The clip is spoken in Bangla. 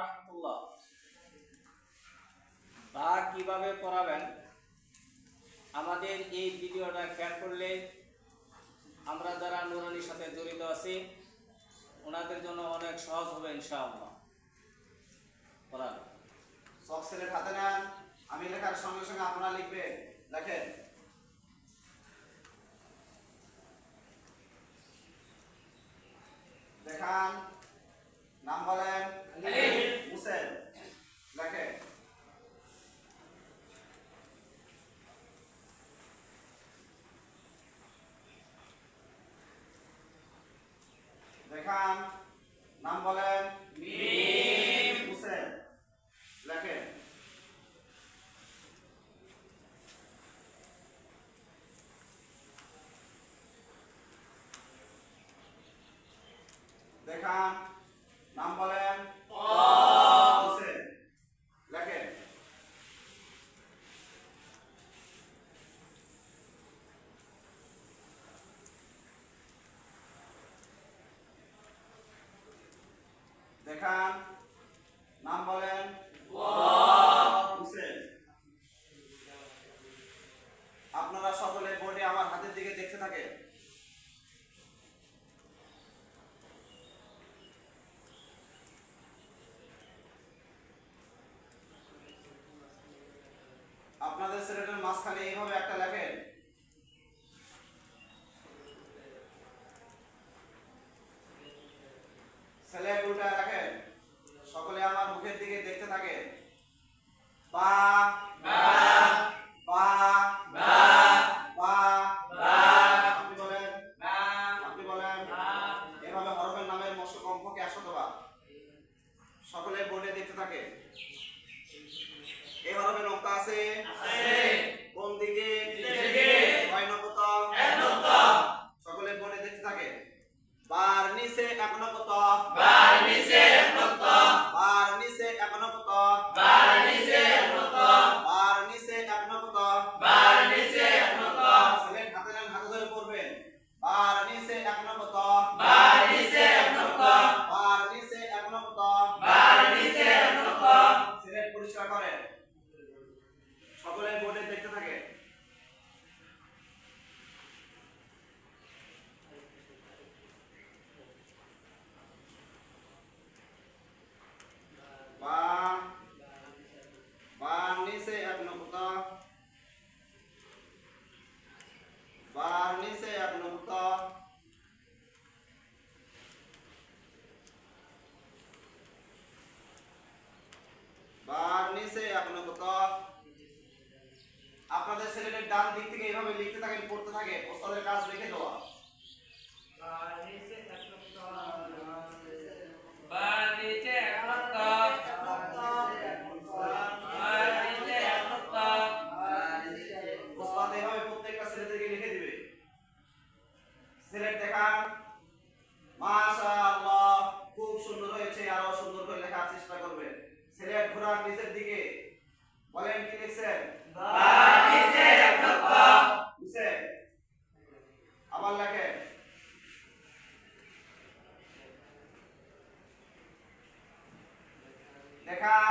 রহমতুল্লাহ। বা কীভাবে করাবেন আমাদের এই ভিডিওটা খেয়াল করলে আমরা যারা নুরানির সাথে জড়িত আছি, ওনাদের জন্য অনেক সহজ হবে ইনশাআল্লাহ। পড়ান। সক্সেলের খাতা নেন, আমি লেখার সঙ্গে সঙ্গে আপনারা লিখবেন। দেখেন খান নাম বলেন। মিম। হোসেন। লেখেন। দেখান। দেখান। নাম বলেন। হুসেন। আপনারা সকলে বোর্ডে আমার হাতের দিকে দেখতে থাকেন আপনাদের সিলেটের মাঝখানে এইভাবে একটা লেখে ডান দিক থেকে এভাবে লিখতে থাকেন পড়তে থাকে ওস্তাদের কাজ রেখে দেওয়া। Ya.